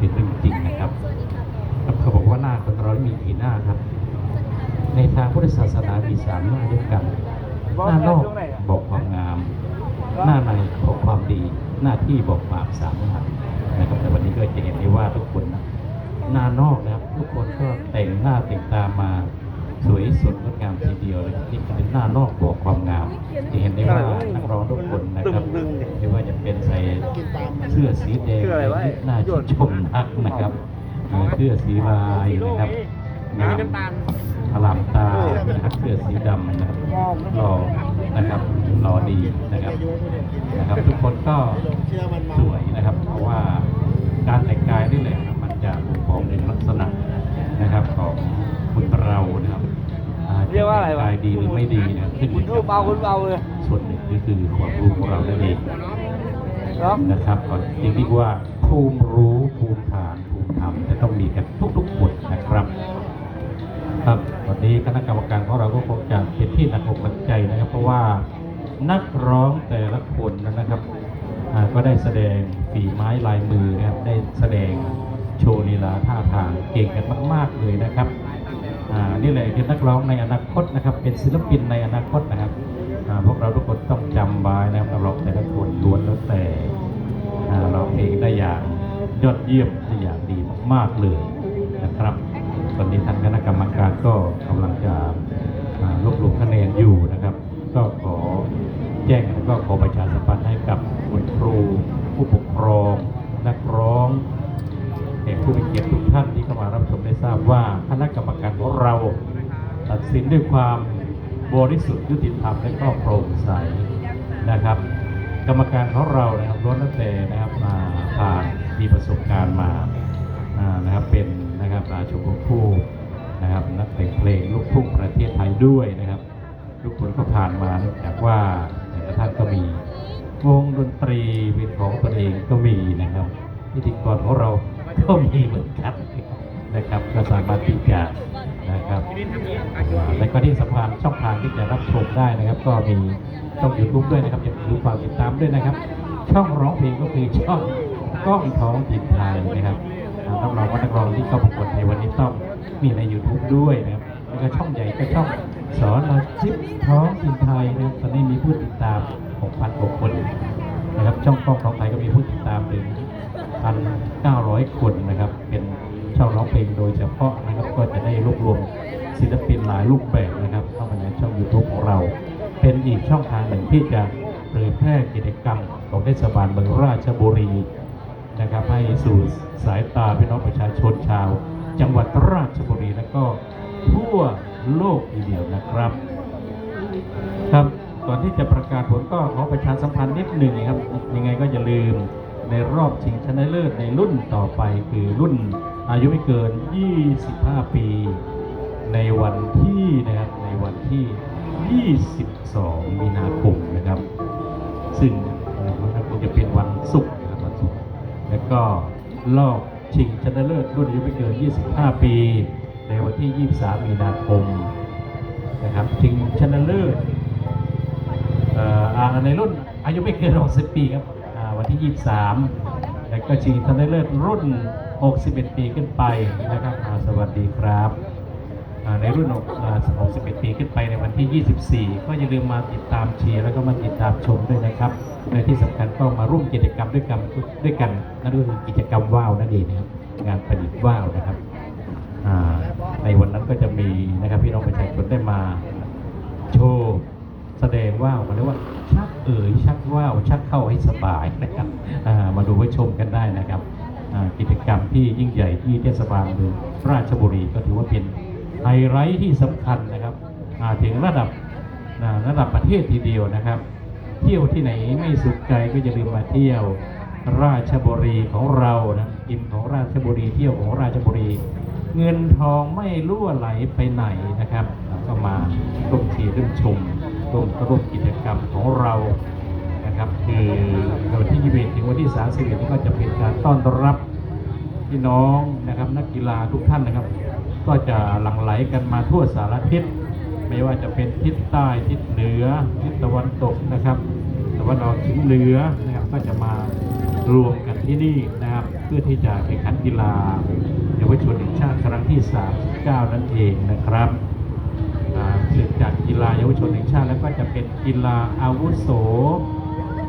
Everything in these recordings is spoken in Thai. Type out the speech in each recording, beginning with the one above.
เป็นเรื่องจริงนะครับครับเขาบอกว่าหน้าคนเราไม่มีกี่หน้าครับ ในทางพุทธศาสนามีสามหน้าด้วยกัน หน้านอกบอกความงาม หน้าในบอกความดี หน้าที่บอกความสามารถนะครับแต่วันนี้ก็จะเห็นได้ว่าทุกคนนะหน้านอกนะครับ ทุกคนก็แต่งหน้าแต่งตามา สวยสดงดงามทีเดียวเลยนี่เป็นหน้านอกบอกความงาม จะเห็นได้ว่านักร้องทุกคนนะครับไม่ว่าจะเป็นใส่เสื้อสีแดงเสื้ออะไรวะหน้าชื่นชมนักนะครับเออเสื้อสีลายนะครับงามอลามตานะครับเสื้อสีดำนะครับหล่อนะครับหล่อดีนะครับนะครับ ทุกคนก็สวยนะครับ เพราะว่าการแต่งกายนี่แหละครับมันจะบ่งบอกในลักษณะนะครับของคนเรานะครับอ่ เรียกว่าอะไรวะแต่งกายดีหรือไม่ดีนะครับขึ้นอคุณยู่รูกัปเบาคุณเบาเลยส่วนหนึ่งก็คือความรู้ของเรานั่นเองเนาะนะครับก็จริงที่ว่าภูมิรู้ภูมิฐานภูมิธรรมจะต้องมีกันทุกๆคนนะครับ ครับวันนี้คณะกรรมการของเราก็คงจะเป็นที่หนักอกหนักใจนะครับ เพราะว่านักร้องแต่ละคนนะครับอ่าก็ได้แสดงฝีไม้ลายมือนะครับได้แสดงโชว์ลีลาท่าทางเก่งกันมาก ๆเลยนะครับอ่า นี่แหละคือนักร้องในอนาคตนะครับ เป็นศิลปินในอนาคตนะครับพวกเราทุกคนต้องจำไว้นะครับนักร้องแต่ละคนล้วนแล้วแต่อ่าร้องเพลงได้อย่างยอดเยี่ยมได้อย่างดีมากๆเลยนะครับ ตอนนี้ท่านคณะกรรมการก็กำลังจะรวบรวมคะแนนอยู่นะครับ ก็ขอแจ้งแล้วก็ขอประชาสัมพันธ์ ดสินด้วยความบริสุทธิ์ยุติธรรมและก็โปร่งใสนะครับ กรรมการของเรานะครับล้วนแต่นะครับมาผ่านมีประสบการณ์มานะครับเป็นนะครับอาชมรมผู้นะครับนักแต่งเพลงลูกทุ่งประเทศไทยด้วยนะครับทุกคนก็ผ่านมาเนื่องจากว่าแต่ละท่านก็มีวงดนตรีเป็นของตนเองก็มีนะครับพิธีกรของเราก็มีเหมือนกัน นะครับก็สามารถที่จะนะครับและก็ที่สำคัญช่องทางที่จะรับชมได้นะครับ ก็มีช่องยูทูบด้วยนะครับอย่าลืมฝากติดตามด้วยนะครับ ช่องร้องเพลงก็คือช่องกล้องท้องถิ่นไทยนะครับอ่ารับรองว่านักร้องที่เข้าประกวดในวันนี้ต้องมีใน YouTube ด้วยนะครับแล้วก็ช่องใหญ่ก็ช่องสอนอาชิพท้องถิ่นไทยนะครับตอนนี้มีผู้ติดตาม 6,000กว่าคนนะครับช่องกล้องท้องไทยก็มีผู้ติดตามถึง1,900 คนนะครับเป็น ชองร้องเพลงโดยเฉพาะนะครับก็จะได้รวบรวมศิลปินหลายรูปแบบนะครับเข้ามาในช่อง YouTube ของเรา เป็นอีกช่องทางหนึ่งที่จะเผยแพร่กิจกรรมของเทศบาลเมืองราชบุรีนะครับให้สู่สายตาพี่น้องประชาชนชาว จังหวัดราชบุรีและก็ทั่วโลกทีเดียวนะครับ ครับก่อนที่จะประกาศผลก็ขอประชาสัมพันธ์นิดหนึ่งครับยังไงก็อย่าลืมในรอบชิงชนะเลิศในรุ่นต่อไปคือรุ่น อายุไม่เกิน 25 ปี ในวันที่นะครับในวันที่ 22 มีนาคมนะครับ ซึ่งนะครับคงจะเป็นวันศุกร์นะครับวันศุกร์แล้วก็รอบชิงชนะเลิศรุ่นอายุไม่เกิน 25 ปี ในวันที่ 23 มีนาคมนะครับชิงชนะเลิศเอ่ออ่าในรุ่นอายุไม่เกิน 60 ปีครับอ่าวันที่ 23 แล้วก็ชิงชนะเลิศรุ่น 61 ปีขึ้นไปนะครับสวัสดีครับในรุ่นของ61 ปีขึ้นไปในวันที่ 24 ก็อย่าลืมมาติดตามเชียร์แล้วก็มาติดตามชมด้วยนะครับและที่สำคัญก็มาร่วมกิจกรรมด้วยกันด้วยกันนั่นก็คือกิจกรรมว่าวนั่นเองนะครับงานประดิษฐ์ว่าวนะครับในวันนั้นก็จะมีนะครับพี่น้องประชาชนได้มาโชว์แสดงว่าวมาเรียกว่าชักเอ๋ยชักว่าวชักเข้าให้สบายนะครับมาดูไว้ชมกันได้นะครับ กิจกรรมที่ยิ่งใหญ่ที่เทศบาลเมืองราชบุรีก็ถือว่าเป็นไฮไลท์ที่สำคัญนะครับถึงระดับระดับประเทศทีเดียวนะครับ เที่ยวที่ไหนไม่สุขใจก็อย่าลืมมาเที่ยวราชบุรีของเรานะกินของราชบุรีเที่ยวของราชบุรี เงินทองไม่รั่วไหลไปไหนนะครับ ก็มาร่วมทีร่วมชมร่วมร่วมกิจกรรมของเรา นะครับคือวันที่ 21 ถึงวันที่ 31 นี้ก็จะเป็นการต้อนรับพี่น้องนะครับนักกีฬาทุกท่านนะครับ ก็จะหลั่งไหลกันมาทั่วสารทิศไม่ว่าจะเป็นทิศใต้ทิศเหนือทิศตะวันตกนะครับตะวันออกเฉียงเหนือนะครับก็จะมารวมกันที่นี่นะครับ เพื่อที่จะแข่งขันกีฬาเยาวชนแห่งชาติครั้งที่ 39 นั่นเองนะครับเสร็จจากกีฬาเยาวชนแห่งชาติแล้วก็จะเป็นกีฬาอาวุโส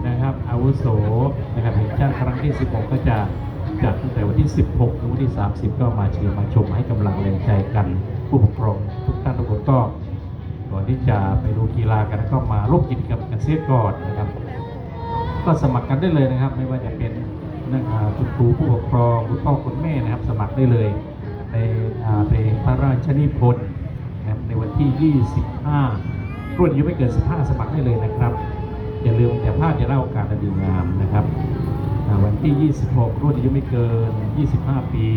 นะครับอาวุโสนะครับแห่งชาติครั้งที่ 16 ก็จะจัดตั้งแต่วันที่ 16 ถึงวันที่ 30 ก็มาเชียร์มาชมให้กำลังแรงใจกัน ผู้ปกครองทุกท่านทุกคนก็ก่อนที่จะไปดูกีฬากันก็มาร่วมกิจกรรมกันเสียก่อนนะครับ ก็สมัครกันได้เลยนะครับ ไม่ว่าจะเป็นนักอ่าคุณครูผู้ปกครองคุณพ่อคุณแม่นะครับ สมัครได้เลยในอ่าเพลงพระราชนิพนธ์นะครับในวันที่ 25 รุ่นอายุไม่เกิน 15 สมัครได้เลยนะครับ อย่าลืมอย่าพลาดอย่าเล่าโอกาสอันดีงามนะครับ วันที่ 26 รุ่นอายุไม่เกิน 25 ปี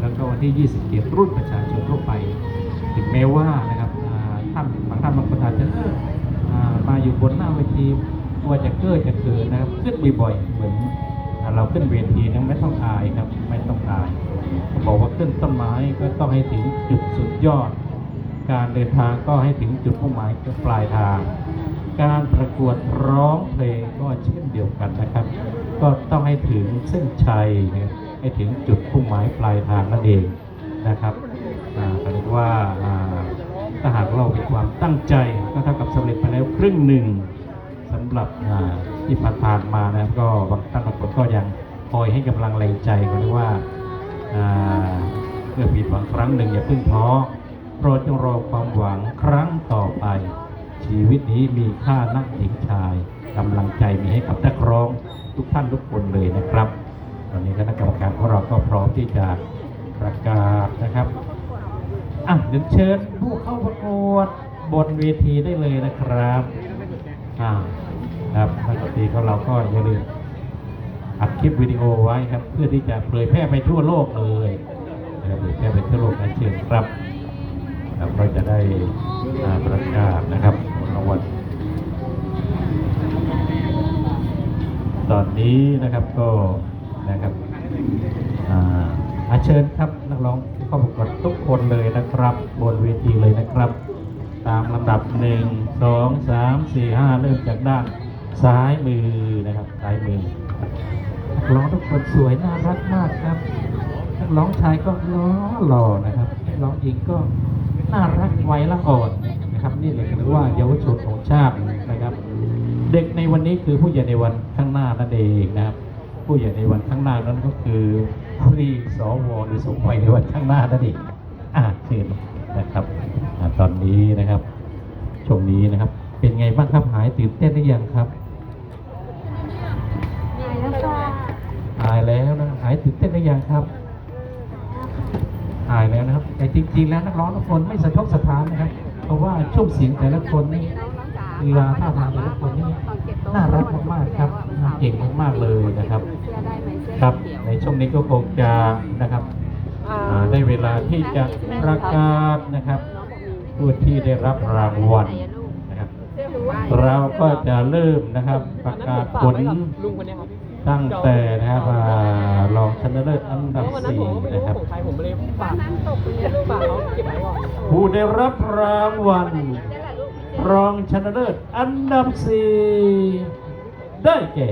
แล้วก็วันที่ 27 รุ่นประชาชนทั่วไป ถึงแม้ว่านะครับท่านบางท่านบางคนอาจจะเออมาอยู่บนหน้าเวทีกลัวจะเก้อจะเกินนะครับขึ้นบ่อยๆเหมือนเราขึ้นเวทีนั้นไม่ต้องอายครับ ไม่ต้องอายบอกว่าขึ้นต้นไม้ก็ต้องให้ถึงจุดสุดยอด การเดินทางก็ให้ถึงจุดมุ่งหมายปลายทาง การประกวดร้องเพลงก็เช่นเดียวกันนะครับ ก็ต้องให้ถึงเส้นชัยให้ถึงจุดมุ่งหมายปลายทางนั่นเองนะครับอ่าก็เรียกว่าถ้าหากเรามีความตั้งใจก็เท่ากับสำเร็จไปแล้วครึ่งหนึ่งสำหรับที่ผ่านๆมานะครับก็บางท่านบางคนก็ยังคอยให้กำลังแรงใจก็เรียกว่าอ่าเมื่อผิดหวังครั้งหนึ่งอย่าเพิ่งท้อโปรดจงรอความหวังครั้งต่อไป ชีวิตนี้มีค่านักหญิงชายกำลังใจมีให้กับนักร้องทุกท่านทุกคนเลยนะครับ ตอนนี้คณะกรรมการของเราก็พร้อมที่จะประกาศนะครับอะเดี๋ยวเชิญผู้เข้าประกวดบนเวทีได้เลยนะครับอ่าครับนักดนตรีของเราก็อย่าลืมอัดคลิปวิดีโอไว้ครับ เพื่อที่จะเผยแพร่ไปทั่วโลกเลยนะครับเผยแพร่ไปทั่วโลกนะเชิญครับเราจะได้ประกาศนะครับ วัล ตอนนี้นะครับก็นะครับอาเชิญครับนักร้องเข้าประกวดทุกคนเลยนะครับ บนเวทีเลยนะครับ ตามลำดับหนึ่งสองสามสี่ห้าเริ่มจากด้านซ้ายมือนะครับซ้ายมือนักร้องทุกคนสวยน่ารักมากครับนักร้องชายก็ล้อหล่อนะครับนักร้องหญิงก็น่ารักไวละอ่อน นะครับนี่เลยคือว่าเยาวชนของชาตินะครับ เด็กในวันนี้คือผู้ใหญ่ในวันข้างหน้านั่นเองนะครับ ผู้ใหญ่ในวันข้างหน้านั้นก็คือผู้ที่สวหรือสมัยในวันข้างหน้านั่นเองอ่าเชิญนะครับอ่าตอนนี้นะครับช่วงนี้นะครับ เป็นไงบ้างครับหายตื่นเต้นหรือยังครับหายแล้วนะหายตื่นเต้นหรือยังครับหายแล้วนะครับแต่จริง ๆ แล้วนักร้องทุกคนไม่สะทกสะท้านนะครับ เพราะว่าช่วงเสียงแต่ละคนนี่ลีลาท่าทางแต่ละคนนี่น่ารักมากๆครับเก่งมากๆเลยนะครับ ครับในช่วงนี้ก็คงจะนะครับอ่าได้เวลาที่จะประกาศนะครับผู้ที่ได้รับรางวัลนะครับ เราก็จะเริ่มนะครับประกาศผล ตั้งแต่นะครับอ่ารองชนะเลิศอันดับเพราะวันนั้นสี่ผมก็ไม่รู้นะครับผมเลยฝากฝากเขาเก็บไว้ก่อนผู้ได้รับรางวัลรองชนะเลิศอันดับสี่ได้แก่